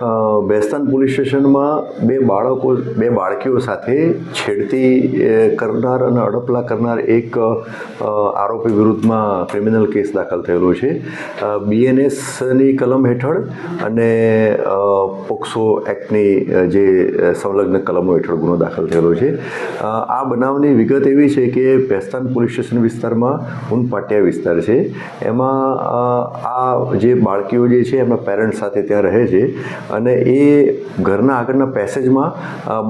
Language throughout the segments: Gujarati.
બેસ્તાન પોલીસ સ્ટેશનમાં બે બાળકો, બે બાળકીઓ સાથે છેડતી કરનાર અને અડપલા કરનાર એક આરોપી વિરુદ્ધમાં ક્રિમિનલ કેસ દાખલ થયેલો છે. બીએનએસની કલમ હેઠળ અને પોક્સો એક્ટની જે સંલગ્ન કલમો હેઠળ ગુનો દાખલ થયેલો છે. આ બનાવની વિગત એવી છે કે બેસ્તાન પોલીસ સ્ટેશન વિસ્તારમાં ઉનપાટિયા વિસ્તાર છે. એમાં આ જે બાળકીઓ જે છે એમના પેરેન્ટ્સ સાથે ત્યાં રહે છે. અને એ ઘરના આગળના પેસેજમાં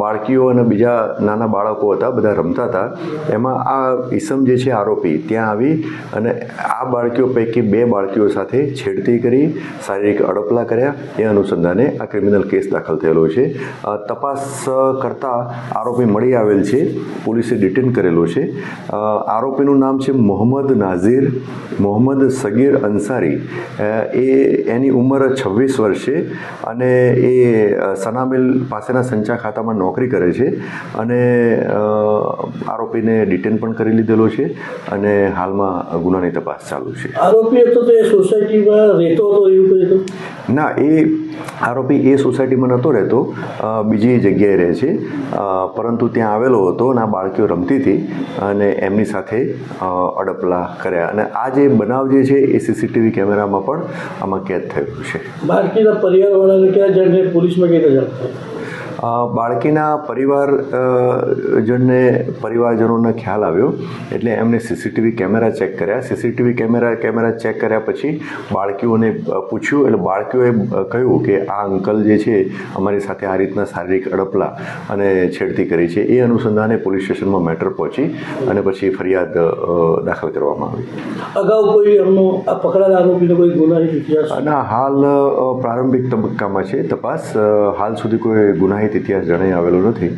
બાળકીઓ અને બીજા નાના બાળકો હતા, બધા રમતા હતા. એમાં આ ઈસમ જે છે, આરોપી, ત્યાં આવી અને આ બાળકીઓ પૈકી બે બાળકીઓ સાથે છેડતી કરી, શારીરિક અડપલા કર્યા. એ અનુસંધાને આ ક્રિમિનલ કેસ દાખલ થયેલો છે. તપાસ કરતા આરોપી મળી આવેલ છે. પોલીસે ડિટેન કરેલો છે. આરોપીનું નામ છે મોહમ્મદ નાઝીર, મોહમ્મદ સગીર અંસારી. એ એની ઉંમર છવ્વીસ વર્ષ છે અને એ અ, સનામિલ પાસેના સંચા ખાતામાં નોકરી કરે છે અને આરોપીને ડિટેન પણ કરી લીધેલો છે અને હાલમાં ગુનાની તપાસ ચાલુ છે. આરોપી હતો તો એ સોસાયટીમાં રહેતો હતો એવું ના એ આરોપી એ સોસાયટીમાં નહોતો રહેતો બીજી જગ્યાએ રહે છે. પરંતુ ત્યાં આવેલો હતો અને આ બાળકીઓ રમતી હતી અને એમની સાથે અડપલા કર્યા. અને આ જે બનાવ જે છે એ સીસીટીવી કેમેરામાં પણ આમાં કેદ થયેલું છે. બાળકીના પરિવારવાળાને ક્યાં જણને પોલીસમાં કઈ રજા થઈ અ, બાળકીના પરિવાર જણને પરિવારજનોને ખ્યાલ આવ્યો એટલે એમને સીસીટીવી કેમેરા ચેક કર્યા. સીસીટીવી કેમેરા કેમેરા ચેક કર્યા પછી બાળકીઓને પૂછ્યું એટલે બાળકીઓએ કહ્યું કે આ અંકલ જે છે અમારી સાથે આ રીતના શારીરિક અડપલા અને છેડતી કરી છે. એ અનુસંધાને પોલીસ સ્ટેશનમાં મેટર પહોંચી અને પછી ફરિયાદ દાખલ કરવામાં આવી. અગાઉ કોઈ એમનો આ પકડાયેલા આરોપીનો કોઈ ગુનાહિત ઇતિહાસ? અને હાલ પ્રારંભિક તબક્કામાં છે તપાસ. હાલ સુધી કોઈ ગુનાહિત ઇતિહાસ જણાઈ આવેલો નથી